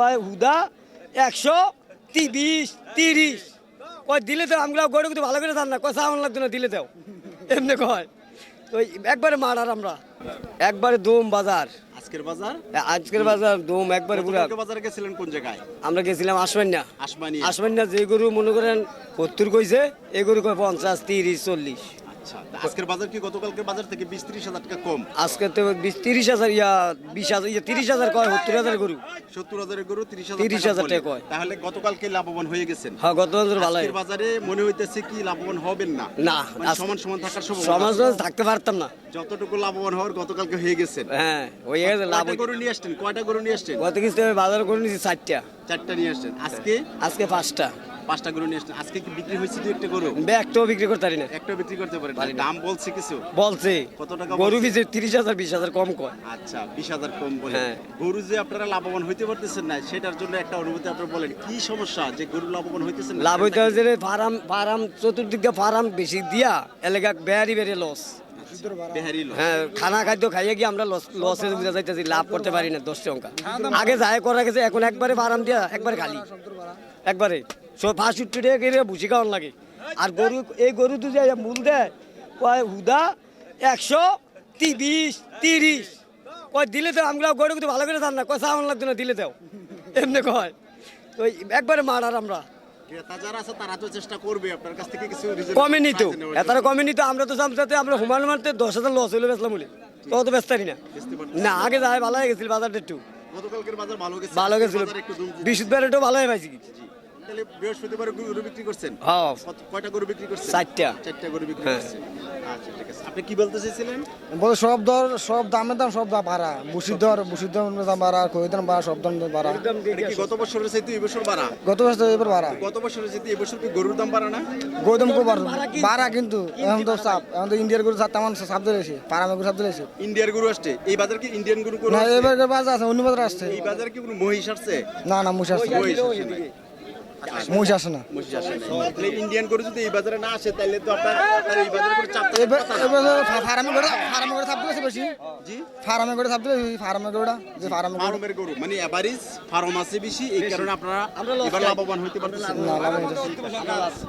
কয় হুদা একশো তি- বিশ তিরিশ। কয় দিলে তো আমরা গরু কিন্তু ভালো করে জান না। কয় সামান লাগতো না দিলে দাও। এমনি কয়। তো একবারে মারার আমরা। একবারে দোম বাজার। আজকের বাজার? আজকের বাজার দোম একবারে পুরা। বাজারে গেছিলেন কোন জায়গায়? আমরা গেছিলাম আসমান্যা আসমানি আসমান্যা যে গরু মনে করেন সত্তর কইছে এই গরু কয় পঞ্চাশ তিরিশ চল্লিশ। আচ্ছা। তা আজকের বাজার কি গতকালকের বাজার থেকে বিশ ত্রিশ হাজার টাকা কম? আজকে তো বিশ তিরিশ হাজার ইয়া বিশ হাজার ইয়া তিরিশ হাজার কয় সত্তর হাজার গরু। সত্তর হাজারের গরু তিরিশ হাজার 30,000 টাকা টাকা কয়। তাহলে গতকালকে লাভবান হয়ে গেছেন। হ্যাঁ গত বছর ভালোই। আজকের বাজারে মনে হইতেছে কি লাভবান হবেন না? না মানে সমান সমান থাকার সম্ভাবনা সমাজ আছে। থাকতে পারতাম না। যতটুকু লাভবান হওয়ার গতকালকে হয়ে গেছেন। হ্যাঁ ওই গেছে লাভ কয়টা গরু নিয়ে আসছেন? কয়টা গরু নিয়ে আসছেন? গত কিছু বাজার করে নিয়েছি চারটা। চারটা নিয়ে আসছেন। আজকে? আজকে পাঁচটা। পাঁচটা গরু নিয়ে আসছেন। আজকে কি বিক্রি হয়েছে দু একটা গরু? ব্যাগটাও বিক্রি করতে পারি না। একটা বিক্রি করতে পারেন পারি না। দাম বলছে কিছু? বলছে। কত টাকা গরু? বিচে তিরিশ হাজার বিশ হাজার কম কয়। আচ্ছা বিশ হাজার কম বলে। হ্যাঁ। গরু যে আপনারা লাভবান হইতে পারতেছেন না সেটার জন্য একটা অনুভূতি আপনারা বলেন। কি সমস্যা যে গরু লাভবান হইতেছেন লাভ হইতে যে ফার্ম ফার্ম চতুর্দিকে ফার্ম বেশি দিয়া এলাকা বেহারি বেড়ে লস। হ্যাঁ খানা খাদ্য খাইয়ে গিয়ে আমরা লস বুঝা যাইতেছি লাভ করতে পারি না দশ টাকা। আগে যায় করা গেছে এখন একবারে ফার্ম দিয়া একবারে খালি। একবারে। সব ফার্স্ট উঠতে গেলে ভুসি খাওয়ান লাগে। আর গরু এই গরু তো যে মূল দেয় কয় হুদা একশো তি- বিশ তিরিশ। কয় দিলে তো আমরা গরু কিন্তু ভালো করে জান না। কয় সামান লাগতো না দিলে দাও। এমনি কয়। তো একবারে মারার আমরা। তারা তো এতারা আমরা তো আমরা হুমান মারতে দশ হাজার লস বলে। তো না। না আগে ভালো হয়ে গেছিল বাজারটা একটু। গতকালকের ভালো গেছিল একটু হয়ে পাইছি বৃহস্পতিবার গরু বিক্রি করছেন? কয়টা গরু বিক্রি করছেন? চারটা। চারটা গরু বিক্রি। করছেন। ঠিক আছে আপনি কি বলতে চাইছিলেন? বলে সব দর সব দামের দাম সব দাম বাড়া দর দাম দাম বাড়া দাম বাড়া সব দাম বাড়া গত বছরের চাইতে এই বছর বাড়া গত বছর এবার বাড়া গত বছরের চাইতে এই বছর কি গরুর দাম বাড়া না? গৌতম কো বাড়া বাড়া কিন্তু এখন তো সাপ এখন তো ইন্ডিয়ার গরু সাপ তেমন সাপ ধরেছে পারামে গরু সাপ ধরেছে ইন্ডিয়ার গরু আসছে। এই বাজার কি ইন্ডিয়ান গরু না এবার বাজার আছে অন্য বাজার আসছে। এই বাজারে কি কোনো মহিষ আসছে? না না মুশ আসছে মহিষ আসে নাই। মুশ আসে না। মহিষ আসে নাই। তাহলে ইন্ডিয়ান গরু যদি এই বাজারে না আসে তাহলে তো আপনার এই বাজারে কোনো চাপ। ফার্মে করে ফার্মে করে বেশি। জি। ফার্মে করে ফার্মে গরুটা যে ফার্মে ফার্মের গরু। মানে এভারেজ ফার্ম আছে বেশি এই কারণে আপনারা লাভবান পারতেছেন। না।